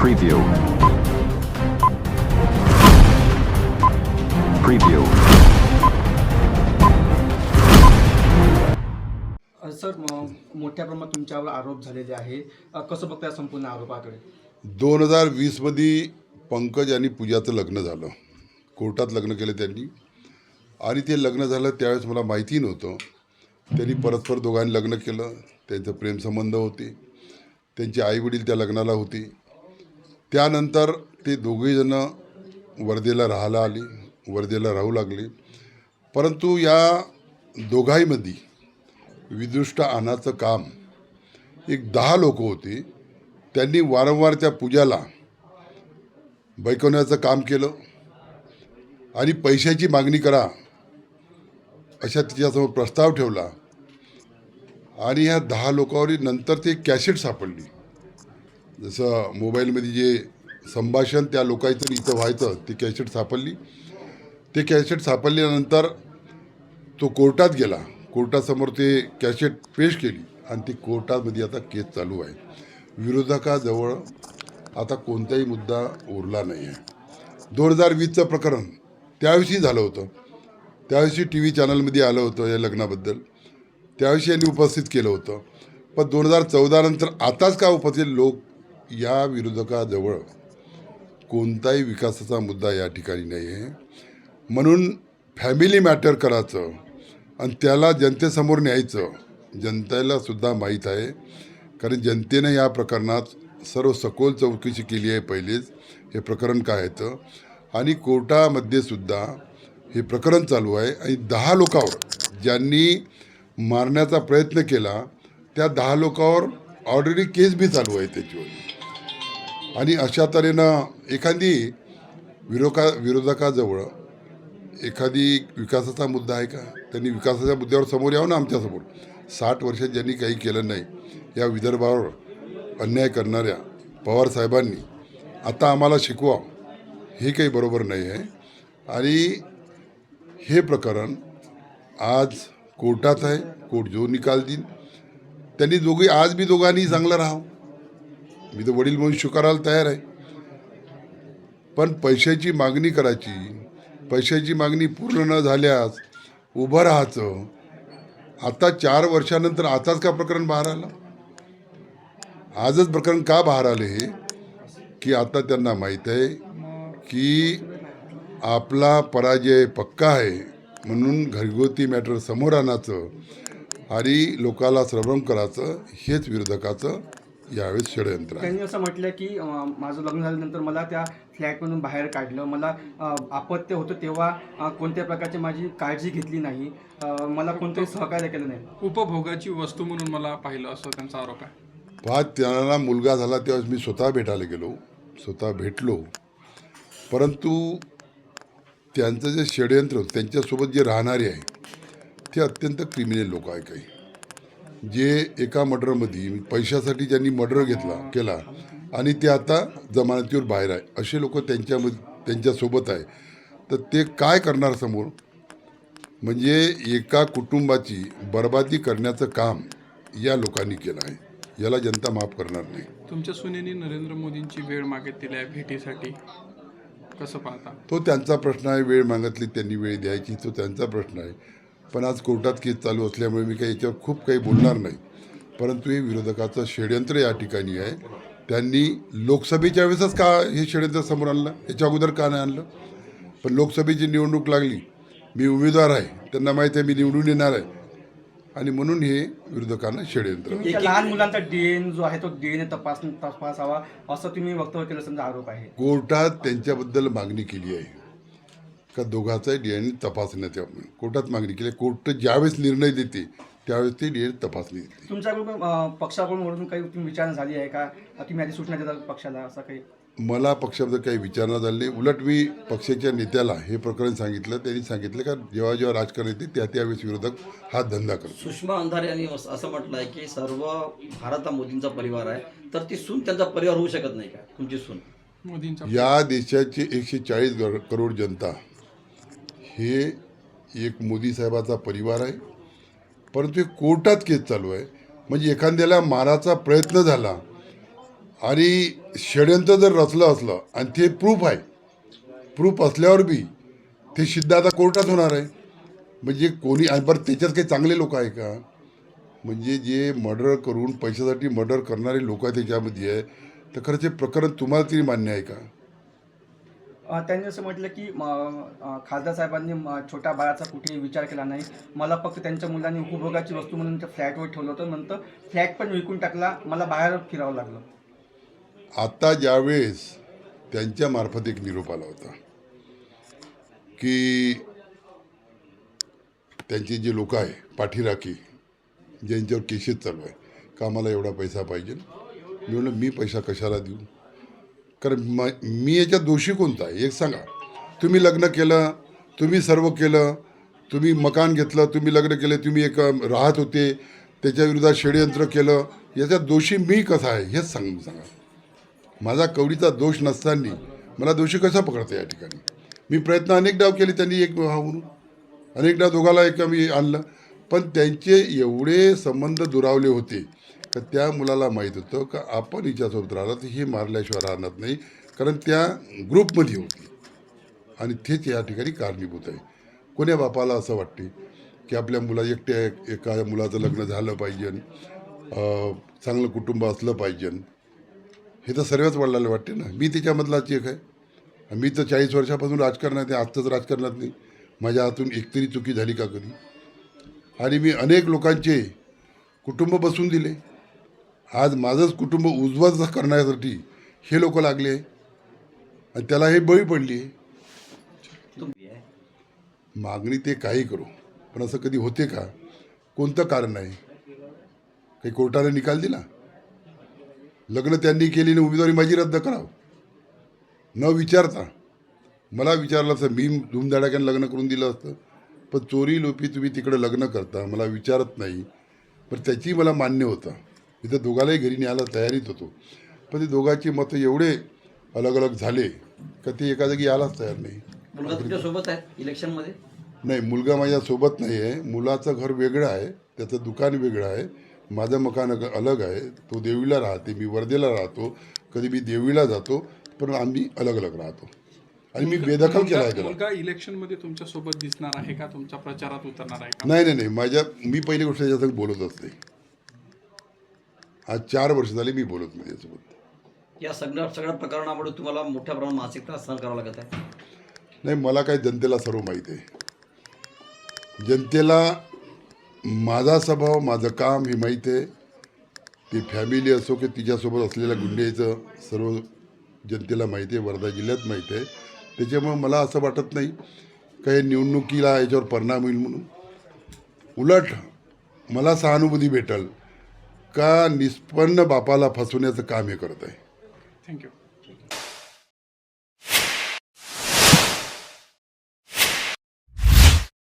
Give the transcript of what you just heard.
Preview. Preview. Sir मोठ्या प्रमाणात तुमच्यावर आरोप झालेले आहे. कसं बघता या संपूर्ण आरोपाकडे? दोन हजार वीसमध्ये पंकज आणि पूजाचं लग्न झालं. कोर्टात लग्न केलं त्यांनी. आणि ते लग्न झालं त्यावेळेस मला माहिती नव्हतं. त्यांनी परस्पर दोघांनी लग्न केलं. त्यांचं प्रेमसंबंध होते. त्यांचे आईवडील त्या लग्नाला होते. त्यानंतर ते दोघेजणं वर्धेला राहायला आले वर्धेला राहू लागले. परंतु या दोघांमध्ये विदुष्ट आणाचं काम एक दहा लोक होते. त्यांनी वारंवार त्या पूजाला बैकवण्याचं काम केलं. आणि पैशाची मागणी करा अशा तिच्यासमोर प्रस्ताव ठेवला. आणि ह्या दहा लोकांवर नंतर ते कॅसेट सापडली. जसं मोबाईलमध्ये जे संभाषण त्या लोकांचं इथं व्हायचं ते कॅसेट सापडली. ते कॅसेट सापडल्यानंतर तो कोर्टात गेला. कोर्टासमोर ते कॅसेट पेश केली आणि ती कोर्टामध्ये आता केस चालू आहे. विरोधकाजवळ आता कोणताही मुद्दा उरला नाही आहे. दोन हजार वीसचं प्रकरण त्याविषयी झालं होतं. त्याविषयी टी व्ही चॅनलमध्ये आलं होतं या लग्नाबद्दल. त्याविषयी यांनी उपस्थित केलं होतं. पण दोन हजार चौदानंतर आताच का उपस्थित लोक या विरोधकाजवळ कोणताही विकासाचा मुद्दा या ठिकाणी नाही आहे म्हणून फॅमिली मॅटर करायचं आणि त्याला जनतेसमोर न्यायचं जनतेला सुद्धा माहीत आहे. कारण जनतेनं या प्रकरणात सर्व सखोल चौकशी केली आहे पहिलेच. हे प्रकरण काय येतं आणि कोर्टामध्ये सुद्धा हे प्रकरण चालू आहे. आणि दहा लोकांवर ज्यांनी मारण्याचा प्रयत्न केला त्या दहा लोकांवर ऑलरेडी केस बी चालू आहे त्याच्यावर. आणि अशा तऱ्हेनं एखादी विरोका विरोधकाजवळ एखादी विकासाचा मुद्दा आहे का? त्यांनी विकासाच्या मुद्द्यावर समोर यावं ना आमच्यासमोर? साठ वर्षात ज्यांनी काही केलं नाही या विदर्भावर अन्याय करणाऱ्या पवार साहेबांनी आता आम्हाला शिकवा हे काही बरोबर नाही आहे. आणि हे प्रकरण आज कोर्टात आहे. कोर्ट जो निकाल देईन त्यांनी दोघी आज बी दोघांनी चांगलं राहावं. मी तर वडील म्हणून स्वीकारायला तयार आहे. पण पैशाची मागणी करायची पैशाची मागणी पूर्ण न झाल्यास उभं राहायचं. आता चार वर्षानंतर आताच का प्रकरण बाहेर आलं? आजच प्रकरण का बाहेर आले? की आता त्यांना माहीत आहे की आपला पराजय पक्का आहे म्हणून घरगुती मॅटर समोर आणायचं आणि लोकाला श्रवण करायचं हेच विरोधकाचं यावेळेस षडयंत्र आहे. त्यांनी असं म्हटलं की अ, माझं लग्न झाल्यानंतर मला त्या फ्लॅटमधून बाहेर काढलं. मला अ, अपत्य होतं तेव्हा अ, कोणत्या प्रकारची माझी काळजी घेतली नाही. अ, मला कोणतंही सहकार्य केलं नाही. उपभोगाची वस्तू म्हणून मला पाहिलं असं त्यांचा आरोप आहे. पहा त्यांना मुलगा झाला तेव्हा मी स्वतः भेटायला गेलो. स्वतः भेटलो. परंतु त्यांचं जे षडयंत्र होतं, त्यांच्यासोबत जे राहणारे आहे ते अत्यंत क्रिमिनल लोक आहे काही. जे एका मर्डरमध्ये पैशासाठी ज्यांनी मर्डर घेतला केला आणि ते आता जमानतीवर बाहेर आहे असे लोक त्यांच्यामध्ये त्यांच्यासोबत आहे. तर ते काय करणार समोर? म्हणजे एका कुटुंबाची बर्बादी करण्याचं काम या लोकांनी केलं आहे. याला जनता माफ करणार नाही. तुमच्या सुनेनी नरेंद्र मोदींची वेळ मागितलेली आहे भेटीसाठी. कसं पाहता? तो त्यांचा प्रश्न आहे वेळ मागितली त्यांनी वेळ द्यायची तो त्यांचा प्रश्न आहे. पण आज कोर्टात केस चालू असल्यामुळे मी काही याच्यावर खूप काही बोलणार नाही. परंतु हे विरोधकाचं षडयंत्र या ठिकाणी आहे. त्यांनी लोकसभेच्या वेळेसच का हे षडयंत्र समोर आणलं? याच्या अगोदर का नाही आणलं? पण लोकसभेची निवडणूक लागली. मी उमेदवार आहे. त्यांना माहीत आहे मी निवडून येणार आहे. आणि म्हणून हे विरोधकांना षडयंत्र. लहान मुलांचा डीएन जो आहे तो डीएनए तपास तपासावा असं तुम्ही वक्तव्य केलं समजा आरोप आहे. कोर्टात त्यांच्याबद्दल मागणी केली आहे. का दोघांचाही डी एन तपासण्यात यावं कोर्टात मागणी केली. कोर्ट ज्यावेळेस निर्णय देते त्यावेळेस ते डी एन तपासणी देते. तुमच्याकडून अ, पक्षाकडून वरून काही तुम्ही विचारणा झाली आहे का? तुम्ही आधी सूचना देता पक्षाला असं काही? मला पक्षाबद्दल काही विचारणा झाली नाही. उलट मी पक्षाच्या नेत्याला हे प्रकरण सांगितलं. त्यांनी सांगितलं का जेव्हा जेव्हा राजकारण येते त्या त्यावेळेस विरोधक हा धंदा करतो. सुषमा अंधारे यांनी अस- असं म्हटलं आहे की सर्व भारत हा मोदींचा परिवार आहे तर ती सून त्यांचा परिवार होऊ शकत नाही का? तुमची सून? मोदींचा या देशाची एकशे चाळीस करोड जनता हे एक मोदी साहेबाचा परिवार आहे. परंतु कोर्टात केस चालू आहे. म्हणजे एखाद्याला माराचा प्रयत्न झाला आणि षडयंत्र जर रचलं असलं आणि ते प्रूफ आहे प्रूफ असल्यावर बी ते सिद्ध आता कोर्टात होणार आहे. म्हणजे कोणी आणि बरं त्याच्यात काही चांगले लोक आहे का? म्हणजे जे मर्डर करून पैशासाठी मर्डर करणारे लोक आहे त्याच्यामध्ये आहे. तर खरंच हे प्रकरण तुम्हाला तरी मान्य आहे का? त्यांनी असं म्हटलं की म, खासदार साहेबांनी म, छोट्या बाळाचा कुठेही विचार केला नाही. मला फक्त त्यांच्या मुलांनी उपभोगाची वस्तू म्हणून त्या फ्लॅटवर ठेवलं होतं. नंतर फ्लॅट पण विकून टाकला. मला बाहेर फिरावं लागलं. आता ज्यावेळेस त्यांच्या मार्फत एक निरोप आला होता की त्यांचे जे लोक आहे पाठीराखी ज्यांच्यावर केसेस चालू आहे का मला एवढा पैसा पाहिजे? मी म्हणलं मी पैसा कशाला देऊ? कारण म मी याच्यात दोषी कोणता आहे? एक सांगा. तुम्ही लग्न केलं तुम्ही सर्व केलं तुम्ही मकान घेतलं तुम्ही लग्न केले तुम्ही एक राहत होते त्याच्याविरोधात षडयंत्र केलं याच्यात दोषी मी कसा आहे? हेच सांगून सांगा. माझा कवडीचा दोष नसताना मला दोषी कसा पकडता या ठिकाणी? मी प्रयत्न अनेक डाव केले त्यांनी एक हा म्हणून. डाव दोघाला एक मी आणलं. पण त्यांचे एवढे संबंध दुरावले होते. तर त्या मुलाला माहीत होतं का आपण हिच्यासोबत राहिलं तर हे मारल्याशिवाय राहणार नाही कारण त्या ग्रुपमध्ये होती. आणि तेच या ठिकाणी कारणीभूत आहे. कोण्या बापाला असं वाटते की आपल्या मुला एकट्या एका मुलाचं लग्न झालं पाहिजे चांगलं कुटुंब असलं पाहिजे. हे तर सर्वच वडिलाला वाटते ना. मी त्याच्यामधलाच एक आहे. मी तर चाळीस वर्षापासून राजकारणात आहे आजचंच राजकारणात नाही. माझ्या हातून एकतरी चुकी झाली का कधी? आणि मी अनेक लोकांचे कुटुंब बसून दिले. आज माझंच कुटुंब उज्ज्वल करण्यासाठी हे लोक लागले. आणि त्याला हे बळी पडली. मागणी ते काही करू. पण असं कधी होते का? कोणतं कारण नाही काही कोर्टाने निकाल दिला? लग्न त्यांनी केली आणि उमेदवारी माझी रद्द करावं. न विचारता. मला विचारलं असतं मी धूमधडाक्यानं लग्न करून दिलं असतं. पण चोरी लोपी तुम्ही तिकडं लग्न करता मला विचारत नाही. पण त्याची मला मान्य होतं. तर दोघालाही घरी न्यायला तयारीत होतो. पण ते दोघांची मतं एवढे अलग अलग झाले का ते एका जागी यायलाच तयार नाही. सोबत आहे इलेक्शनमध्ये? नाही मुलगा माझ्या सोबत नाही आहे मुलाचं घर वेगळं आहे. त्याचं दुकान वेगळं आहे. माझं मकान अलग आहे. तो देवीला राहते. मी वर्धेला राहतो. कधी मी देवीला जातो. पण आम्ही अलग अलग राहतो. आणि मी बेदखल केला आहे मुलगा इलेक्शनमध्ये तुमच्यासोबत दिसणार आहे का? तुमच्या प्रचारात उतरणार आहे का? नाही नाही नाही. माझ्या मी पहिली गोष्ट त्याच्यासोबत बोलतच नाही. आज चार वर्ष झाली मी बोलत नाही त्याच्यासोबत या सगळ्या सगळ्या प्रकरणामुळे तुम्हाला मोठ्या प्रमाणात मानसिक त्रास सहन करावा लागत आहे? नाही मला काय जनतेला सर्व माहीत आहे. जनतेला माझा स्वभाव माझं काम हे माहीत आहे. ती फॅमिली असो की तिच्यासोबत असलेल्या गुंडेचं सर्व जनतेला माहिती आहे वर्धा जिल्ह्यात माहीत आहे. त्याच्यामुळे मला असं वाटत नाही का हे निवडणुकीला याच्यावर परिणाम होईल म्हणून. उलट मला सहानुभूती भेटल. का निष्पन्न बापाला फसवण्याचं काम हे करत आहे. थँक्यू